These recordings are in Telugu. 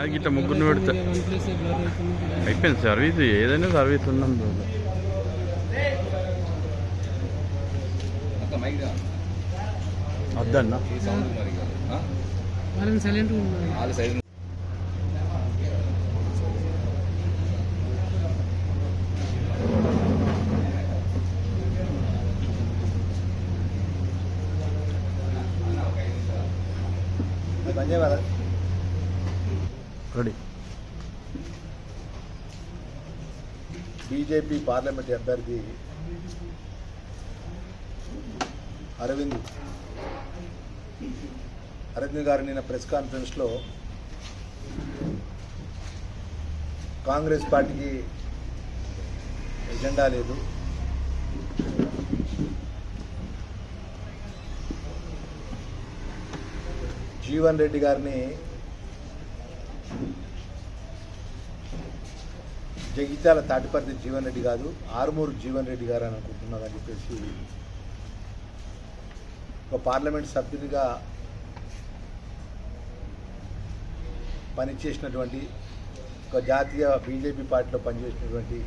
నాకు ఇట్లా ముగ్గురు పెడతా అయిపోయింది సర్వీస్ ఏదైనా సర్వీస్ ఉన్నాం రోజు వద్దన్నా వాళ్ళని సైలెంట్గా ఉన్నారు ధన్యవాదాలు రెడీ బీజేపీ పార్లమెంట్ అభ్యర్థి అరవింద్. అరవింద్ గారు నిన్న ప్రెస్ కాన్ఫరెన్స్లో కాంగ్రెస్ పార్టీకి ఎజెండా లేదు. జీవన్ రెడ్డి గారిని జగిత్యాల తాటిపర్తి జీవన్ రెడ్డి కాదు ఆరుమూరు జీవన్ రెడ్డి గారు అని అనుకుంటున్నారని చెప్పేసి ఒక పార్లమెంట్ సభ్యునిగా పనిచేసినటువంటి ఒక జాతీయ బీజేపీ పార్టీలో పనిచేసినటువంటి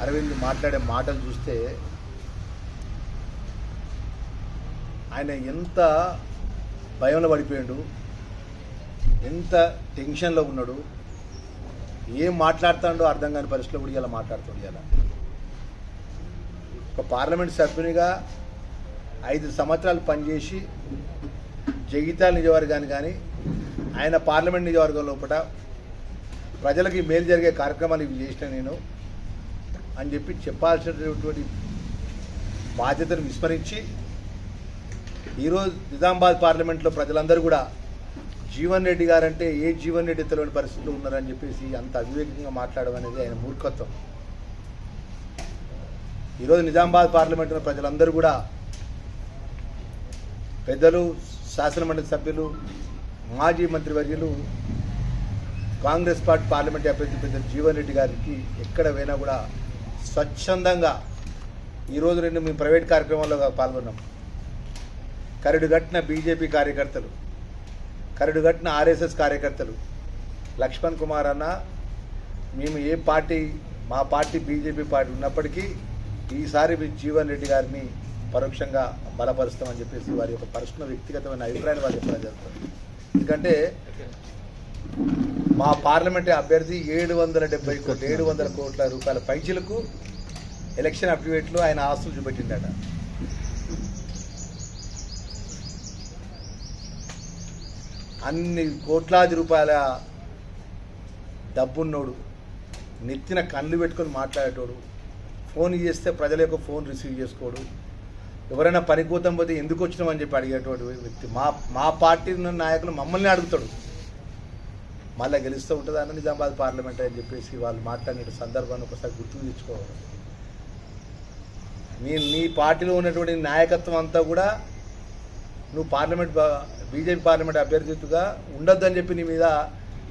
అరవింద్ మాట్లాడే మాటలు చూస్తే ఆయన ఎంత భయంలో పడిపోయాడు ఎంత టెన్షన్లో ఉన్నాడు ఏం మాట్లాడుతాడో అర్థం కాని పరిస్థితిలో కూడా ఇలా మాట్లాడుతాడు ఇలా ఒక పార్లమెంట్ సభ్యునిగా ఐదు సంవత్సరాలు పనిచేసి జగిత్యాల నియోజకవర్గాన్ని కానీ ఆయన పార్లమెంట్ నియోజకవర్గం లోపల ప్రజలకి మేలు జరిగే కార్యక్రమాలు ఇవి చేసిన నేను అని చెప్పి చెప్పాల్సినటువంటి బాధ్యతను విస్మరించి ఈరోజు నిజామాబాద్ పార్లమెంట్లో ప్రజలందరూ కూడా జీవన్ రెడ్డి గారంటే ఏ జీవన్ రెడ్డి తెలియని పరిస్థితులు ఉన్నారని చెప్పేసి అంత అవివేకంగా మాట్లాడడం అనేది ఆయన మూర్ఖత్వం. ఈరోజు నిజామాబాద్ పార్లమెంటులో ప్రజలందరూ కూడా పెద్దలు శాసనమండలి సభ్యులు మాజీ మంత్రివర్యులు కాంగ్రెస్ పార్టీ పార్లమెంట్ అభ్యర్థి పెద్దలు జీవన్ రెడ్డి గారికి ఎక్కడ పోయినా కూడా స్వచ్ఛందంగా ఈరోజు రెండు మేము ప్రైవేట్ కార్యక్రమాల్లో పాల్గొన్నాం. కరడు కట్టిన బీజేపీ కార్యకర్తలు కరడు కట్టిన ఆర్ఎస్ఎస్ కార్యకర్తలు. లక్ష్మణ్ కుమార్ అన్న మేము ఏ పార్టీ మా పార్టీ బీజేపీ పార్టీ ఉన్నప్పటికీ ఈసారి మీ జీవన్ రెడ్డి గారిని పరోక్షంగా బలపరుస్తామని చెప్పేసి వారి యొక్క పర్సనల్ వ్యక్తిగతమైన అభిప్రాయాన్ని వారు చెప్పడం జరుగుతుంది. ఎందుకంటే మా పార్లమెంట్ అభ్యర్థి ఏడు వందల డెబ్బై కోట్లు ఏడు వందల కోట్ల రూపాయల పైచీలకు ఎలక్షన్ అఫిడవిట్లు ఆయన ఆస్తులు చూపెట్టిందట. అన్ని కోట్లాది రూపాయల డబ్బున్నోడు నెత్తిన కళ్ళు పెట్టుకొని మాట్లాడేటోడు ఫోన్ చేస్తే ప్రజల యొక్క ఫోన్ రిసీవ్ చేసుకోడు. ఎవరైనా పనికోతం పోతే ఎందుకు వచ్చినామని చెప్పి అడిగేటువంటి వ్యక్తి. మా మా పార్టీ నాయకులు మమ్మల్ని అడుగుతాడు. మళ్ళీ గెలుస్తూ ఉంటుంది అన్న నిజామాబాద్ పార్లమెంట్ అని చెప్పేసి వాళ్ళు మాట్లాడిన సందర్భాన్ని ఒకసారి గుర్తు తెచ్చుకోవాలి. నీ నీ పార్టీలో ఉన్నటువంటి నాయకత్వం అంతా కూడా నువ్వు పార్లమెంట్ బీజేపీ పార్లమెంట్ అభ్యర్థిగా ఉండొద్దని చెప్పి నీ మీద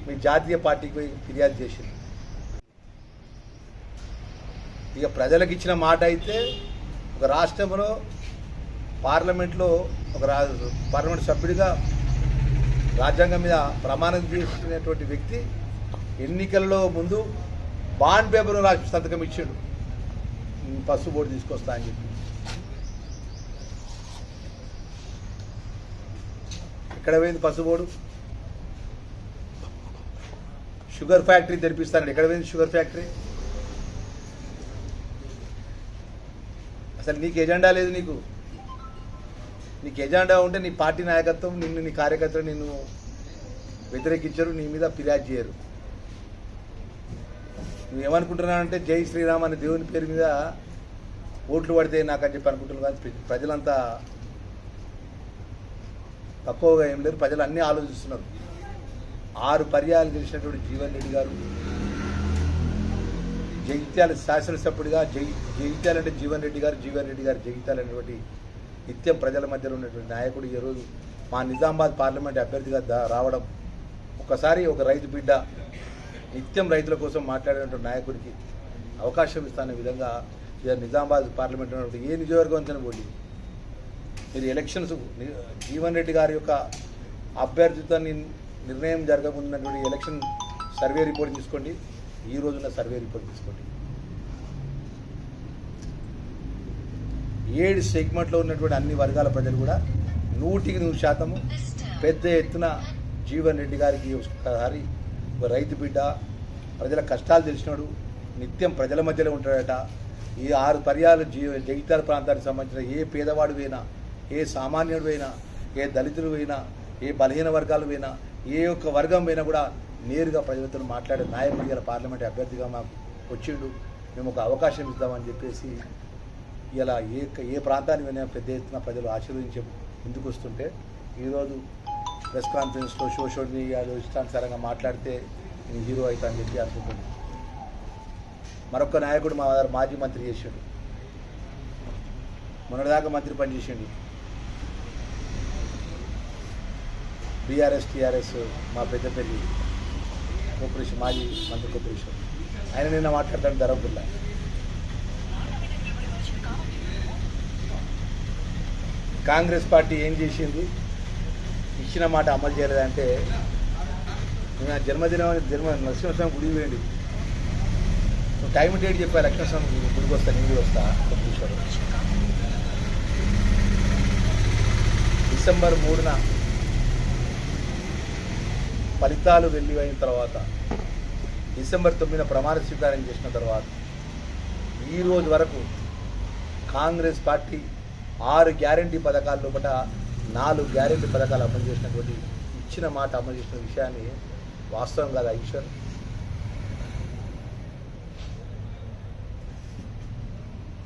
మీ జాతీయ పార్టీకి పోయి ఫిర్యాదు చేసింది. ఇక ప్రజలకు ఇచ్చిన మాట అయితే ఒక రాష్ట్రంలో పార్లమెంట్లో ఒక రా పార్లమెంట్ సభ్యుడిగా రాజ్యాంగం మీద ప్రమాణం చేసుకునేటువంటి వ్యక్తి ఎన్నికల్లో ముందు బాండ్ పేపర్ రాసి సంతకం ఇచ్చాడు. పసుపు బోర్డు తీసుకొస్తా అని చెప్పి. ఎక్కడ పోయింది పసుబోడు? Sugar factory తెరిపిస్తానండి. ఎక్కడ పోయింది షుగర్ ఫ్యాక్టరీ? అసలు నీకు ఎజెండా లేదు నీకు? నీకు ఎజెండా ఉంటే నీ పార్టీ నాయకత్వం నిన్ను నీ కార్యకర్తలు నిన్ను వ్యతిరేకించరు నీ మీద ఫిర్యాదు చేయరు. నువ్వేమనుకుంటున్నానంటే జై శ్రీరామ్ అనే దేవుని పేరు మీద ఓట్లు పడితే నాకు అని చెప్పి అనుకుంటున్నావు కానీ ప్రజలంతా తక్కువగా ఏం లేదు. ప్రజలు అన్నీ ఆలోచిస్తున్నారు. ఆరు పర్యాలు గెలిచినటువంటి జీవన్ రెడ్డి గారు జగిత్యాల శాసనసభ్యుడిగా జగి జగిత్యాల అంటే జీవన్ రెడ్డి గారు జీవన్ రెడ్డి గారు జగిత్యాల అనేటువంటి నిత్యం ప్రజల మధ్యలో ఉన్నటువంటి నాయకుడు ఈరోజు మా నిజామాబాద్ పార్లమెంట్ అభ్యర్థిగా దా- రావడం ఒకసారి ఒక రైతు బిడ్డ నిత్యం రైతుల కోసం మాట్లాడేటువంటి నాయకుడికి అవకాశం ఇస్తానే విధంగా ఇక నిజామాబాద్ పార్లమెంట్ ఏ నియోజకవర్గం నుంచి పోటీ మీరు ఎలక్షన్స్ జీవన్ రెడ్డి గారి యొక్క అభ్యర్థితో నిర్ణయం జరగకుండా ఎలక్షన్ సర్వే రిపోర్ట్ తీసుకోండి. ఈ రోజున సర్వే రిపోర్ట్ తీసుకోండి. ఏడు సెగ్మెంట్లో ఉన్నటువంటి అన్ని వర్గాల ప్రజలు కూడా నూటికి నూరు శాతము పెద్ద ఎత్తున జీవన్ రెడ్డి గారికి ఒకసారి ఒక రైతు బిడ్డ ప్రజల కష్టాలు తెలిసినాడు నిత్యం ప్రజల మధ్యలో ఉంటాడట. ఈ ఆరు పర్యాలు జీ జగిత్యాల ప్రాంతానికి సంబంధించిన ఏ పేదవాడు అయినా ఏ సామాన్యుడు అయినా ఏ దళితుడు అయినా ఏ బలహీన వర్గాలు అయినా ఏ ఒక్క వర్గం అయినా కూడా నేరుగా ప్రజలతో మాట్లాడే నాయకుడు ఇలా పార్లమెంట్ అభ్యర్థిగా మాకు వచ్చిండు. మేము ఒక అవకాశం ఇద్దామని చెప్పేసి ఇలా ఏ ఏ ప్రాంతానికి వెళ్ళినా పెద్ద ఎత్తున ప్రజలు ఆశీర్వదించే ముందుకు వస్తుంటే ఈరోజు ప్రెస్ కాన్ఫరెన్స్లో సోషల్ మీడియాలో ఇష్టానుసారంగా మాట్లాడితే నేను హీరో అవుతా అని చెప్పి అనుకుంటున్నాను మరొక నాయకుడు మా మాజీ మంత్రి చేసాడు మొన్నటిదాకా మంత్రి పనిచేసిండు. బీఆర్ఎస్ టీఆర్ఎస్ మా పెద్దపల్లి కోపరేషన్ మాజీ మంత్రి కోపరేషన్ ఆయన నిన్న మాట్లాడతాడు ధరపుల్లా కాంగ్రెస్ పార్టీ ఏం చేసింది? ఇచ్చిన మాట అమలు చేయలేదంటే నేను నా జన్మదినం జన్మ నరసింహస్వామి గుడి వేయండి నువ్వు టైం డేట్ చెప్పా లక్ష్మణస్వామి గుడికి వస్తా నేను వస్తా డిసెంబర్ మూడున ఫలితాలు వెళ్ళి అయిన తర్వాత డిసెంబర్ తొమ్మిదిన ప్రమాణ స్వీకారం చేసిన తర్వాత ఈ రోజు వరకు కాంగ్రెస్ పార్టీ ఆరు గ్యారంటీ పథకాల లోపల నాలుగు గ్యారంటీ పథకాలు అమలు చేసినటువంటి ఇచ్చిన మాట అమలు చేసిన విషయాన్ని వాస్తవం కాదా ఈశ్వర్?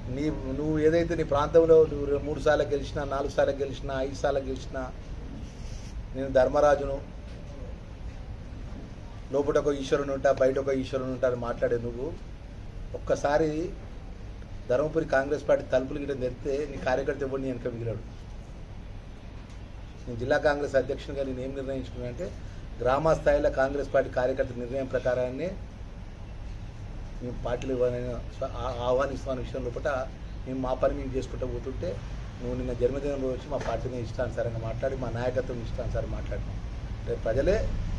నీ నువ్వు ఏదైతే నీ ప్రాంతంలో నువ్వు మూడు సార్లు గెలిచినా నాలుగు సార్లు గెలిచినా ఐదు సార్లు గెలిచినా నేను ధర్మరాజును లోపల ఒక ఈశ్వరుని ఉంటా బయట ఒక ఈశ్వరుని ఉంటా అని మాట్లాడే నువ్వు. ఒక్కసారి ధర్మపురి కాంగ్రెస్ పార్టీ తలుపులు గిట్ట తెరితే నీ కార్యకర్త ఎవరు నీ వెనక మిగిలాడు? నేను జిల్లా కాంగ్రెస్ అధ్యక్షునిగా నేను ఏం నిర్ణయించుకున్నా అంటే గ్రామ స్థాయిలో కాంగ్రెస్ పార్టీ కార్యకర్త నిర్ణయం ప్రకారాన్ని మేము పార్టీలు ఇవ్వాలని ఆహ్వానిస్తామని ఆ- ఆహ్వానిస్తున్న విషయం లోపల మేము మా పని మేము చేసుకుంటూ పోతుంటే నువ్వు నిన్న జన్మదినంలో వచ్చి మా పార్టీని ఇష్టానుసారంగా మాట్లాడి మా నాయకత్వం ఇష్టానుసారం మాట్లాడినాం రేపు ప్రజలే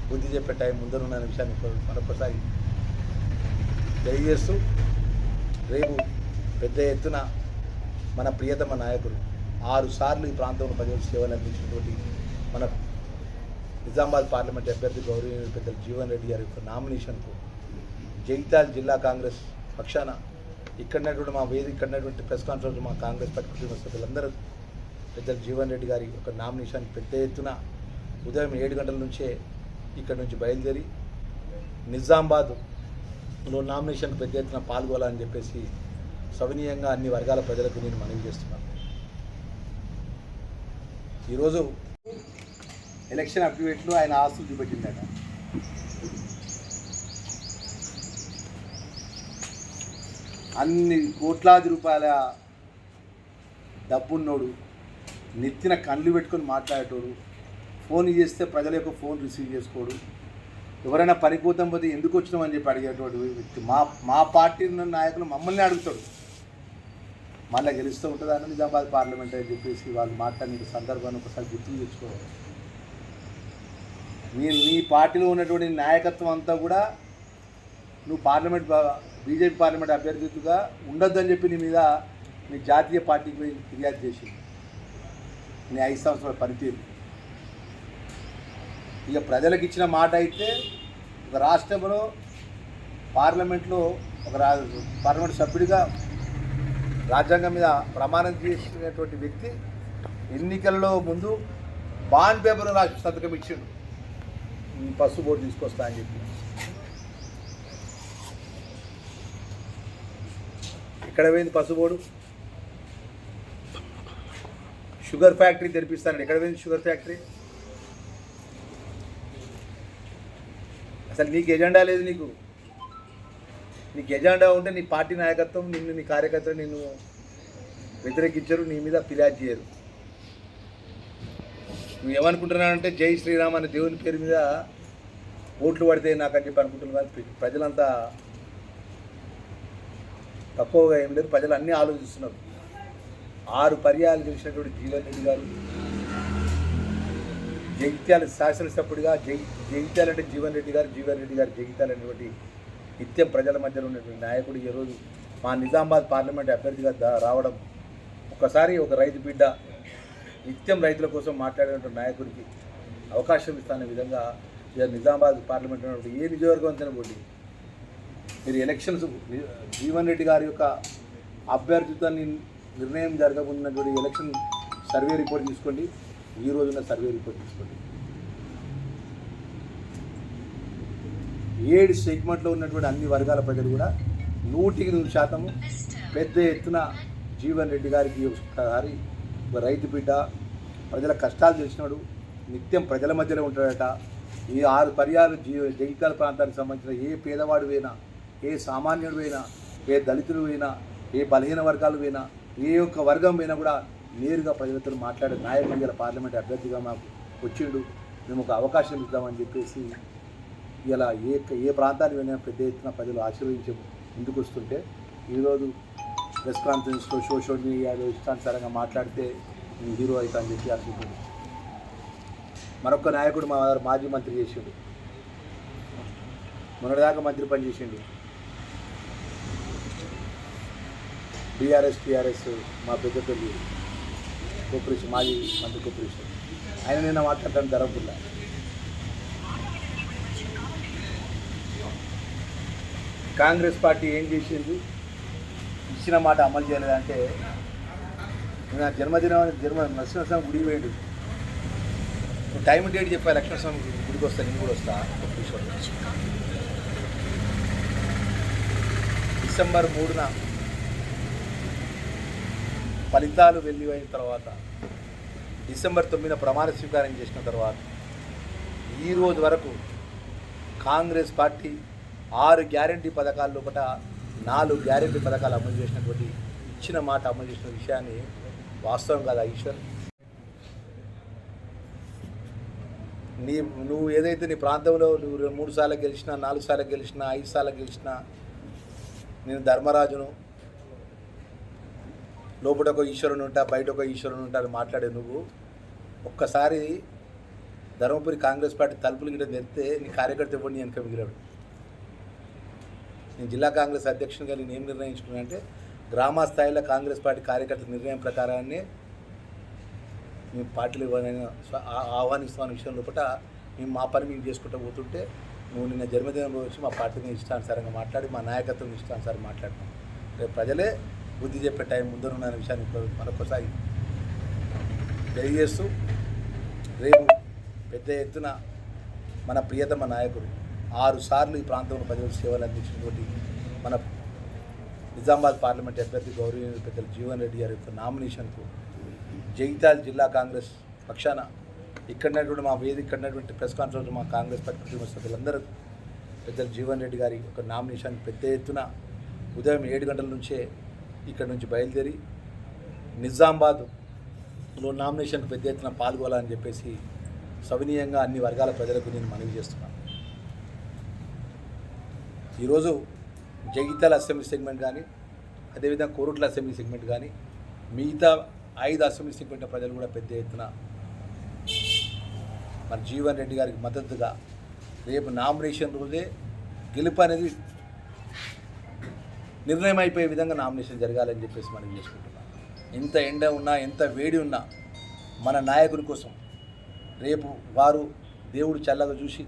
బుద్ధి చెప్పే టైం ముందరున్న విషయాన్ని మరొకసారి తెలియజేస్తూ రేపు పెద్ద ఎత్తున మన ప్రియతమ నాయకుడు ఆరు సార్లు ఈ ప్రాంతంలో ప్రజలకు సేవలు అందించినటువంటి మన నిజామాబాద్ పార్లమెంట్ అభ్యర్థి గౌరవ పెద్దలు జీవన్ రెడ్డి గారి యొక్క నామినేషన్కు జగిత్యాల జిల్లా కాంగ్రెస్ పక్షాన ఇక్కడ మా వేది ఇక్కడ ప్రెస్ కాన్ఫరెన్స్ మా కాంగ్రెస్ పార్టీ కుటుంబ సభ్యులందరూ పెద్దలు జీవన్ రెడ్డి గారి యొక్క నామినేషన్ పెద్ద ఎత్తున ఉదయం ఏడు గంటల నుంచే ఇక్కడ నుంచి బయలుదేరి నిజామాబాద్లో నామినేషన్ పెద్ద ఎత్తున పాల్గొనాలని చెప్పేసి సవినీయంగా అన్ని వర్గాల ప్రజలకు నేను మనవి చేస్తున్నాను. ఈరోజు ఎలక్షన్ అఫిడవిట్లు ఆయన ఆస్తులు చూపెట్టిందట అన్ని కోట్లాది రూపాయల డబ్బున్నోడు నెత్తిన కళ్ళు పెట్టుకొని మాట్లాడేటోడు ఫోన్ చేస్తే ప్రజల యొక్క ఫోన్ రిసీవ్ చేసుకోడు. ఎవరైనా పనికోతం పోతే ఎందుకు వచ్చినామని చెప్పి అడిగేటువంటి వ్యక్తి మా మా పార్టీ నాయకులు మమ్మల్ని అడుగుతాడు. మళ్ళీ గెలుస్తూ ఉంటుందా అని నిజామాబాద్ పార్లమెంట్ అని చెప్పేసి వాళ్ళు మాట్లాడిన సందర్భాన్ని ఒకసారి గుర్తు తెచ్చుకోవాలి. మీ మీ పార్టీలో ఉన్నటువంటి నాయకత్వం అంతా కూడా నువ్వు పార్లమెంట్ బీజేపీ పార్లమెంట్ అభ్యర్థిగా ఉండొద్దని చెప్పి నీ మీద మీ జాతీయ పార్టీకి పోయి ఫిర్యాదు చేసింది. నీ ఐదు సంవత్సరాల పనితీరు. ఇక ప్రజలకు ఇచ్చిన మాట అయితే ఒక రాష్ట్రంలో పార్లమెంట్లో ఒక రా పార్లమెంట్ సభ్యుడిగా రాజ్యాంగం మీద ప్రమాణం చేసినటువంటి వ్యక్తి ఎన్నికల్లో ముందు బాండ్ పేపర్ రాసి సంతకం ఇచ్చిండు. పసుపు బోర్డు తీసుకొస్తా అని చెప్పి. ఎక్కడ పోయింది పసుపు బోర్డు? Sugar factory తెరిపిస్తానండి. ఎక్కడ పోయింది షుగర్ ఫ్యాక్టరీ? అసలు నీకు ఎజెండా లేదు నీకు. నీకు ఎజెండా ఉంటే నీ పార్టీ నాయకత్వం నిన్ను నీ కార్యకర్తలు నిన్ను వ్యతిరేకించరు నీ మీద ఫిర్యాదు చేయరు. నువ్వు ఏమనుకుంటున్నానంటే జై శ్రీరామ్ అనే దేవుని పేరు మీద ఓట్లు పడితే నాకని చెప్పి అనుకుంటున్నారు కానీ ప్రజలంతా తక్కువగా ఏం లేదు. ప్రజలు అన్నీ ఆలోచిస్తున్నారు. ఆరు పర్యాలు గెలిచినటువంటి జీవన్ రెడ్డి గారు జగిత్యాల శాసనసభ్యుడిగా జగి జగిత్యాల అంటే జీవన్ రెడ్డి గారు జీవన్ రెడ్డి గారు జగిత్యాల అనేటువంటి నిత్యం ప్రజల మధ్యలో ఉన్నటువంటి నాయకుడు ఈరోజు మా నిజామాబాద్ పార్లమెంట్ అభ్యర్థిగా దా- రావడం ఒకసారి ఒక రైతు బిడ్డ నిత్యం రైతుల కోసం మాట్లాడేటువంటి నాయకుడికి అవకాశం ఇస్తానే విధంగా నిజామాబాద్ పార్లమెంట్ ఉన్నటువంటి ఏ నియోజకవర్గం తినబోటి మీరు ఎలక్షన్స్ జీవన్ రెడ్డి గారి యొక్క అభ్యర్థితో నిర్ణయం జరగకుండా ఎలక్షన్ సర్వే రిపోర్ట్ తీసుకోండి. ఈ రోజున సర్వే రిపోర్ట్ తీసుకోండి. ఏడు సెగ్మెంట్లో ఉన్నటువంటి అన్ని వర్గాల ప్రజలు కూడా నూటికి నూరు శాతము పెద్ద ఎత్తున జీవన్ రెడ్డి గారికి ఒకసారి ఒక రైతు బిడ్డ ప్రజల కష్టాలు తెలిసినాడు నిత్యం ప్రజల మధ్యలో ఉంటాడట. ఈ ఆరు పర్యాలు జీ జగిత్యాల ప్రాంతానికి సంబంధించిన ఏ పేదవాడు పోయినా ఏ సామాన్యుడు పోయినా ఏ దళితుడు పోయినా ఏ బలహీన వర్గాలు పోయినా ఏ ఒక్క వర్గం పోయినా కూడా నేరుగా ప్రజలతో మాట్లాడే నాయకుడు ఇలా పార్లమెంట్ అభ్యర్థిగా మాకు వచ్చిండు. మేము ఒక అవకాశం ఇద్దామని చెప్పేసి ఇలా ఏ ఏ ప్రాంతానికి వెళ్ళినా పెద్ద ఎత్తున ప్రజలు ఆశీర్వదించే ముందుకు వస్తుంటే ఈరోజు ప్రెస్ కాన్ఫరెన్స్లో సోషల్ మీడియాలో ఇష్టానుసారంగా మాట్లాడితే నేను హీరో అవుతా అని చెప్పి అనుకుంటుంది మరొక నాయకుడు మా మాజీ మంత్రి చేసిండు. మొన్నటిదాకా మంత్రి పని చేసిండు. బీఆర్ఎస్ టీఆర్ఎస్ మా పెద్ద పెళ్ళి కోపరేషన్ మాజీ మంత్రి కోపరేషన్ ఆయన నిన్న మాట్లాడటానికి ధరపుల్లా కాంగ్రెస్ పార్టీ ఏం చేసింది? ఇచ్చిన మాట అమలు చేయలేదంటే నా జన్మదినం జన్మ నరసింహస్వామి గుడికి వేయడు టైం డేట్ చెప్పా లక్ష్మణస్వామి గుడికి వస్తా నేను కూడా వస్తా. డిసెంబర్ మూడున ఫలితాలు వెళ్ళిపోయిన తర్వాత డిసెంబర్ తొమ్మిదిన ప్రమాణ స్వీకారం చేసిన తర్వాత ఈ రోజు వరకు కాంగ్రెస్ పార్టీ ఆరు గ్యారంటీ పథకాల లోపల నాలుగు గ్యారంటీ పథకాలు అమలు చేసినటువంటి ఇచ్చిన మాట అమలు చేసిన విషయాన్ని వాస్తవం కదా ఈశ్వర్? నీ నువ్వు ఏదైతే నీ ప్రాంతంలో నువ్వు మూడు సార్లు గెలిచినా నాలుగు సార్లు గెలిచినా ఐదు సార్లు గెలిచినా నేను ధర్మరాజును లోపల ఒక ఈశ్వరుని ఉంటా బయట ఒక ఈశ్వరుని ఉంటా అని మాట్లాడే నువ్వు ఒక్కసారి ధర్మపురి కాంగ్రెస్ పార్టీ తలుపులు గిట్ట తెరిస్తే నీ కార్యకర్త ఇవ్వండి నీ వెనక మిగిలాడు. నేను జిల్లా కాంగ్రెస్ అధ్యక్షునిగా నేను ఏం నిర్ణయించుకున్నా అంటే గ్రామ స్థాయిలో కాంగ్రెస్ పార్టీ కార్యకర్తల నిర్ణయం ప్రకారాన్ని మేము పార్టీలు ఇవ్వాలని ఆహ్వానిస్తామన్న ఆ- విషయం లోపల మేము మా పని మేము చేసుకుంటూ పోతుంటే నువ్వు నిన్న జన్మదినం రోజు మా పార్టీని ఇష్టానుసారంగా మాట్లాడి మా నాయకత్వం ఇష్టానుసారం మాట్లాడినాం రేపు ప్రజలే బుద్ధి చెప్పే టైం ముందరున్న విషయాన్ని మరొకసారి తెలియజేస్తూ రేపు పెద్ద ఎత్తున మన ప్రియతమ నాయకుడు ఆరు సార్లు ఈ ప్రాంతంలో ప్రజలకు సేవలు అందించినటువంటి మన నిజామాబాద్ పార్లమెంట్ అభ్యర్థి గౌరవనీయులు పెద్దలు జీవన్ రెడ్డి గారి యొక్క నామినేషన్కు జగిత్యాల జిల్లా కాంగ్రెస్ పక్షాన ఇక్కడ మా వేదిక ఇక్కడ ఉన్నటువంటి ప్రెస్ కాన్ఫరెన్స్ మా కాంగ్రెస్ పార్టీ కుటుంబ సభ్యులందరూ పెద్దలు జీవన్ రెడ్డి గారి యొక్క నామినేషన్ పెద్ద ఎత్తున ఉదయం ఏడు గంటల నుంచే ఇక్కడ నుంచి బయలుదేరి నిజామాబాద్లో నామినేషన్ పెద్ద ఎత్తున పాల్గొనాలని చెప్పేసి సవినీయంగా అన్ని వర్గాల ప్రజలకు నేను మనవి చేస్తున్నాను. ఈరోజు జగిత్యాల అసెంబ్లీ సెగ్మెంట్ కానీ అదేవిధంగా కోరుట్ల అసెంబ్లీ సెగ్మెంట్ కానీ మిగతా ఐదు అసెంబ్లీ సెగ్మెంట్ ప్రజలు కూడా పెద్ద ఎత్తున మరి జీవన్ రెడ్డి గారికి మద్దతుగా రేపు నామినేషన్ రోజే గెలుపు అనేది నిర్ణయం అయిపోయే విధంగా నామినేషన్ జరగాలని చెప్పేసి మనం చేసుకుంటున్నాం? ఎంత ఎండ ఉన్నా ఎంత వేడి ఉన్నా మన నాయకుని కోసం రేపు వారు దేవుడు చల్లగా చూసి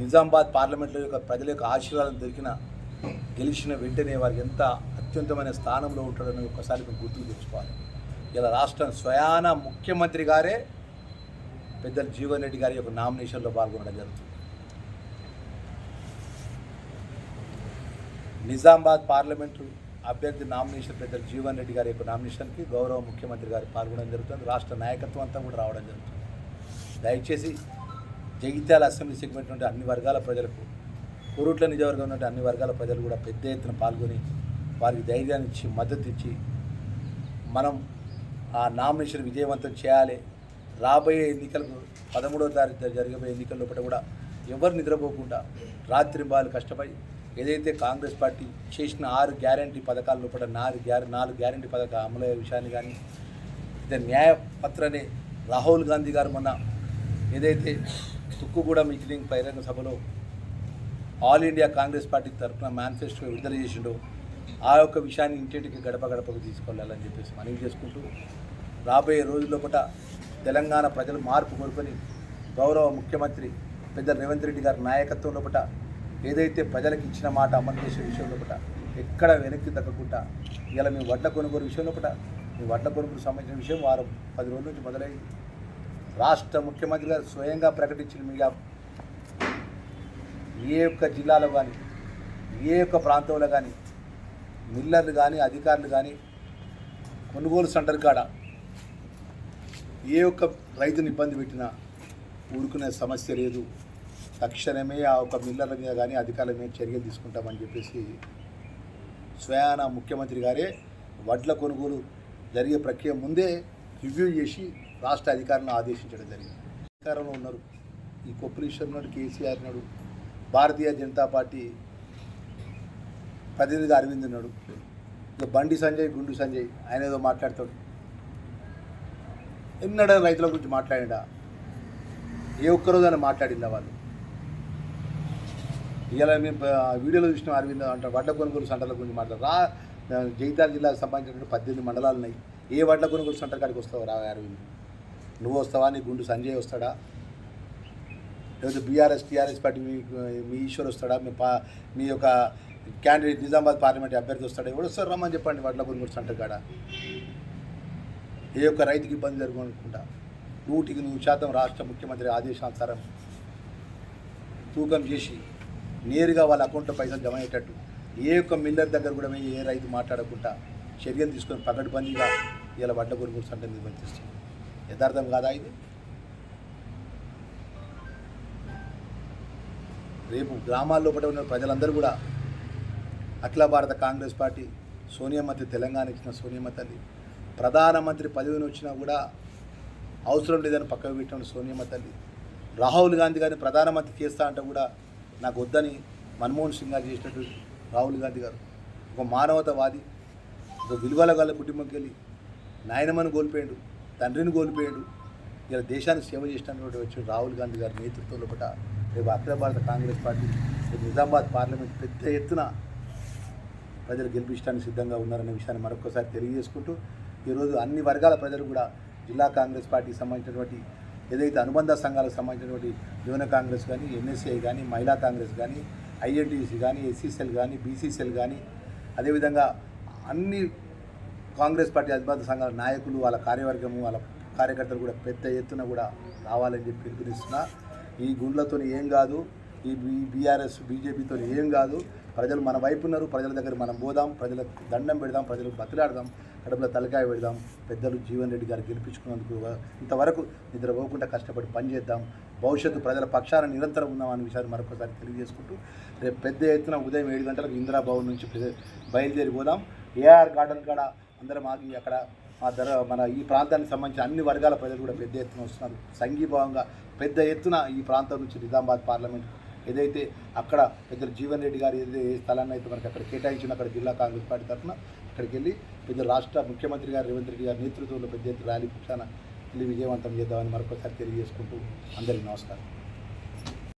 నిజామాబాద్ పార్లమెంట్లో యొక్క ప్రజల యొక్క ఆశీర్వాదం దొరికిన గెలిచిన వెంటనే వారికి ఎంత అత్యంతమైన స్థానంలో ఉంటాడని ఒక్కసారి మేము గుర్తుకు తెచ్చుకోవాలి. ఇలా రాష్ట్రం స్వయాన ముఖ్యమంత్రి గారే పెద్దలు జీవన్ రెడ్డి గారి యొక్క నామినేషన్లో పాల్గొనడం జరుగుతుంది. నిజామాబాద్ పార్లమెంటు అభ్యర్థి నామినేషన్ పెద్దలు జీవన్ రెడ్డి గారి యొక్క నామినేషన్కి గౌరవ ముఖ్యమంత్రి గారు పాల్గొనడం జరుగుతుంది. రాష్ట్ర నాయకత్వం అంతా కూడా రావడం జరుగుతుంది. దయచేసి జగిత్యాల అసెంబ్లీ సెగ్మెంట్ నుండి అన్ని వర్గాల ప్రజలకు కోరుట్ల నిజవర్గం నుండి అన్ని వర్గాల ప్రజలు కూడా పెద్ద ఎత్తున పాల్గొని వారికి ధైర్యాన్ని ఇచ్చి మద్దతు ఇచ్చి మనం ఆ నామినేషన్ విజయవంతం చేయాలి. రాబోయే ఎన్నికలకు పదమూడవ తారీఖు జరగబోయే ఎన్నికల లోపల కూడా ఎవరు నిద్రపోకుండా రాత్రి బాలు కష్టపడి ఏదైతే కాంగ్రెస్ పార్టీ చేసిన ఆరు గ్యారంటీ పథకాల లోపల నాలుగు గ్యారె నాలుగు గ్యారంటీ పథకాల అమలయ్యే విషయాన్ని కానీ ఇదే న్యాయపత్రనే రాహుల్ గాంధీ గారు మొన్న ఏదైతే తుక్కుగూడెం ఇంజనీరింగ్ బహిరంగ సభలో ఆల్ ఇండియా కాంగ్రెస్ పార్టీ తరఫున మేనిఫెస్టో విడుదల చేసిండో ఆ యొక్క విషయాన్ని ఇంటింటికి గడప గడపకు తీసుకెళ్ళాలని చెప్పేసి మనవి చేసుకుంటూ రాబోయే రోజుల్లో పూట తెలంగాణ ప్రజలు మార్పు కోరుకొని గౌరవ ముఖ్యమంత్రి పెద్ద రేవంత్ రెడ్డి గారి నాయకత్వం లోపల ఏదైతే ప్రజలకు ఇచ్చిన మాట అమలు చేసే విషయంలో పూట ఎక్కడ వెనక్కి తగ్గకుండా ఇలా మీ వడ్ల కొనుగోలు విషయంలో పూట మీ వడ్ల కొనుగోలు సంబంధించిన విషయం వారం పది రోజుల నుంచి మొదలైంది. రాష్ట్ర ముఖ్యమంత్రి గారు స్వయంగా ప్రకటించిన మీడియా ఏ ఒక్క జిల్లాలో కానీ ఏ ఒక్క ప్రాంతంలో కానీ మిల్లర్లు కానీ అధికారులు కానీ కొనుగోలు సెంటర్ కాడ ఏ ఒక్క రైతుని ఇబ్బంది పెట్టినా ఊరుకునే సమస్య లేదు. తక్షణమే ఆ ఒక మిల్లర్ల మీద కానీ అధికారుల మీద చర్యలు తీసుకుంటామని చెప్పేసి స్వయాన ముఖ్యమంత్రి గారే వడ్ల కొనుగోలు జరిగే ప్రక్రియ ముందే రివ్యూ చేసి రాష్ట్ర అధికారులను ఆదేశించడం జరిగింది. అధికారంలో ఉన్నారు. ఈ కొప్పలీశ్వర్ నాడు కేసీఆర్ నాడు భారతీయ జనతా పార్టీ ప్రతినిధి అరవింద్ ఉన్నాడు. ఇక బండి సంజయ్ గుండు సంజయ్ ఆయన ఏదో మాట్లాడతాడు. ఎన్నడూ రైతుల గురించి మాట్లాడినా? ఏ ఒక్కరోజైనా మాట్లాడిందా వాళ్ళు. ఇలా మేము వీడియోలో చూసిన అరవింద్ అంటే వడ్ల కొనుగోలు సెంటర్ల గురించి మాట్లాడారు. రా జగిత్యాల జిల్లాకు సంబంధించినటువంటి పద్దెనిమిది మండలాలు ఉన్నాయి. ఏ వడ్ల కొనుగోలు సెంటర్ కాడికి వస్తావు రా అరవింద్? నువ్వు వస్తావా? నీ గుండు సంజయ్ వస్తాడా? లేకపోతే బీఆర్ఎస్ టీఆర్ఎస్ పార్టీ మీ మీ ఈశ్వర్ వస్తాడా? మీ పా మీ యొక్క క్యాండిడేట్ నిజామాబాద్ పార్లమెంట్ అభ్యర్థి వస్తాడా? ఎవడు వస్తారు రమ్మని చెప్పండి వడ్ల కొనుగోలు సెంటర్ కాడ. ఏ యొక్క రైతుకి ఇబ్బంది జరుగు అనుకుంటా నూటికి నూరు శాతం రాష్ట్ర ముఖ్యమంత్రి ఆదేశానుసారం తూకం చేసి నేరుగా వాళ్ళ అకౌంట్లో పైసలు జమ అయ్యేటట్టు. ఏ ఒక్క మిల్లర్ దగ్గర కూడా పోయి ఏ రైతు మాట్లాడకుండా చర్యలు తీసుకొని పకడ్బందీగా ఇలా వడ్డ కొనుగోలు సెంటర్ నిర్వహిస్తుంది యథార్థం కాదా ఇది? రేపు గ్రామాల్లో పడి ఉన్న ప్రజలందరూ కూడా అఖిల భారత కాంగ్రెస్ పార్టీ సోనియామతి తెలంగాణ ఇచ్చిన సోనియమ్మ తల్లి. ప్రధానమంత్రి పదవిని వచ్చినా కూడా అవసరం లేదని పక్కకు పెట్టిన సోనియమ్మ తల్లి. రాహుల్ గాంధీ గారిని ప్రధానమంత్రి చేస్తా అంటే కూడా నాకు వద్దని మన్మోహన్ సింగ్ గారు చేసినట్టు రాహుల్ గాంధీ గారు. ఒక మానవతవాది ఒక విలువల గల కుటుంబంకి వెళ్ళి నాయనమ్మని కోల్పోయాడు తండ్రిని కోల్పోయాడు ఇలా దేశానికి సేవ చేసినటువంటి వచ్చి రాహుల్ గాంధీ గారి నేతృత్వంలో పట రేపు అఖిల భారత కాంగ్రెస్ పార్టీ రేపు నిజామాబాద్ పార్లమెంట్ పెద్ద ఎత్తున ప్రజలు గెలిపించడానికి సిద్ధంగా ఉన్నారనే విషయాన్ని మరొకసారి తెలియజేసుకుంటూ ఈరోజు అన్ని వర్గాల ప్రజలు కూడా జిల్లా కాంగ్రెస్ పార్టీకి సంబంధించినటువంటి ఏదైతే అనుబంధ సంఘాలకు సంబంధించినటువంటి యువన కాంగ్రెస్ కానీ ఎన్ఎస్ఏ కానీ మహిళా కాంగ్రెస్ కానీ ఐఎన్టీసీ కానీ ఎస్సీసీఎల్ కానీ బీసీసీఎల్ కానీ అదేవిధంగా అన్ని కాంగ్రెస్ పార్టీ అనుబంధ సంఘాల నాయకులు వాళ్ళ కార్యవర్గము వాళ్ళ కార్యకర్తలు కూడా పెద్ద ఎత్తున కూడా రావాలని చెప్పి పిలుపునిస్తున్నా. ఈ గుండ్లతో ఏం కాదు ఈ బీ బీఆర్ఎస్ బీజేపీతో ఏం కాదు ప్రజలు మన వైపు ఉన్నారు ప్రజల దగ్గర మనం పోదాం ప్రజలకు దండం పెడదాం ప్రజలకు బతిలాడదాం కడుపులో తలకాయ పెడదాం. పెద్దలు జీవన్ రెడ్డి గారు గెలిపించుకున్నందుకు ఇంతవరకు నిద్రపోకుండా కష్టపడి పనిచేద్దాం భవిష్యత్తు ప్రజల పక్షాన నిరంతరం ఉందాం అనే విషయాన్ని మరొకసారి తెలియజేసుకుంటూ రేపు పెద్ద ఎత్తున ఉదయం ఏడు గంటలకు ఇందిరాభవన్ నుంచి బయలుదేరి పోదాం. ఏఆర్ గార్డెన్ కాడ అందరం ఆగి అక్కడ మా ధర మన ఈ ప్రాంతానికి సంబంధించిన అన్ని వర్గాల ప్రజలు కూడా పెద్ద ఎత్తున వస్తున్నారు. సంఘీభావంగా పెద్ద ఎత్తున ఈ ప్రాంతం నుంచి నిజామాబాద్ పార్లమెంట్ ఏదైతే అక్కడ పెద్దలు జీవన్ రెడ్డి గారు ఏదైతే ఏ స్థలాన్ని అయితే మనకి అక్కడ కేటాయించిన అక్కడ జిల్లా కాంగ్రెస్ పార్టీ తరఫున అక్కడికి వెళ్ళి పెద్ద రాష్ట్ర ముఖ్యమంత్రి గారు రేవంత్ రెడ్డి గారి నేతృత్వంలో పెద్ద ర్యాలీ పక్షాన వెళ్ళి విజయవంతం చేద్దామని మరొకసారి తెలియజేసుకుంటూ అందరికీ నమస్కారం.